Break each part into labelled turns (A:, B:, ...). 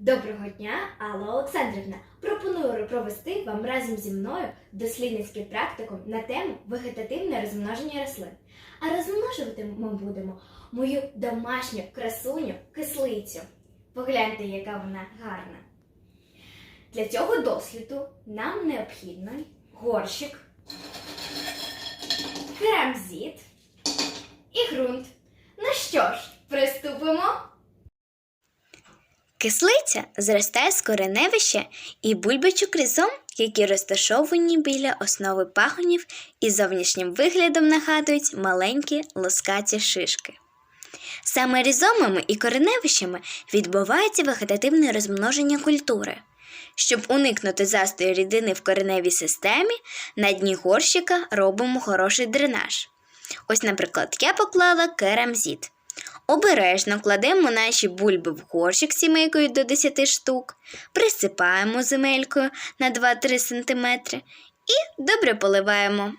A: Доброго дня, Алла Олександрівна. Пропоную провести вам разом зі мною дослідницький практикум на тему вегетативне розмноження рослин. А розмножувати ми будемо мою домашню красуню кислицю. Погляньте, яка вона гарна. Для цього досліду нам необхідно горщик, керамзит і ґрунт. Ну що ж, приступимо.
B: Кислиця зростає з кореневища і бульбочок різом, які розташовані біля основи пагонів і зовнішнім виглядом нагадують маленькі лоскаті шишки. Саме різомами і кореневищами відбувається вегетативне розмноження культури. Щоб уникнути застою рідини в кореневій системі, на дні горщика робимо хороший дренаж. Ось, наприклад, я поклала керамзит. Обережно кладемо наші бульби в горщик сімейкою до 10 штук, присипаємо земелькою на 2-3 см і добре поливаємо.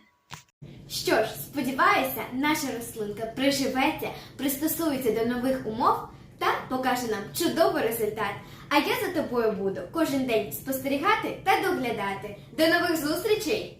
A: Що ж, сподіваюся, наша рослинка приживеться, пристосується до нових умов та покаже нам чудовий результат. А я за тобою буду кожен день спостерігати та доглядати. До нових зустрічей!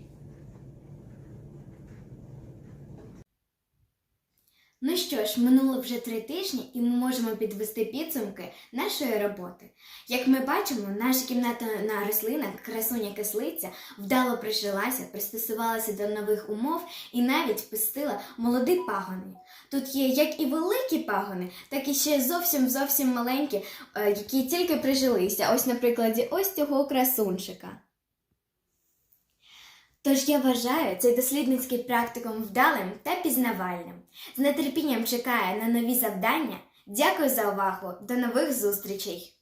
A: Ну що ж, минуло вже три тижні, і ми можемо підвести підсумки нашої роботи. Як ми бачимо, наша кімнатна рослина, красуня кислиця, вдало прижилася, пристосувалася до нових умов і навіть пустила молоді пагони. Тут є як і великі пагони, так і ще зовсім зовсім маленькі, е, які тільки прижилися. Ось на прикладі ось цього красунчика. Тож я вважаю цей дослідницький практикум вдалим та пізнавальним. З нетерпінням чекаю на нові завдання. Дякую за увагу. До нових зустрічей!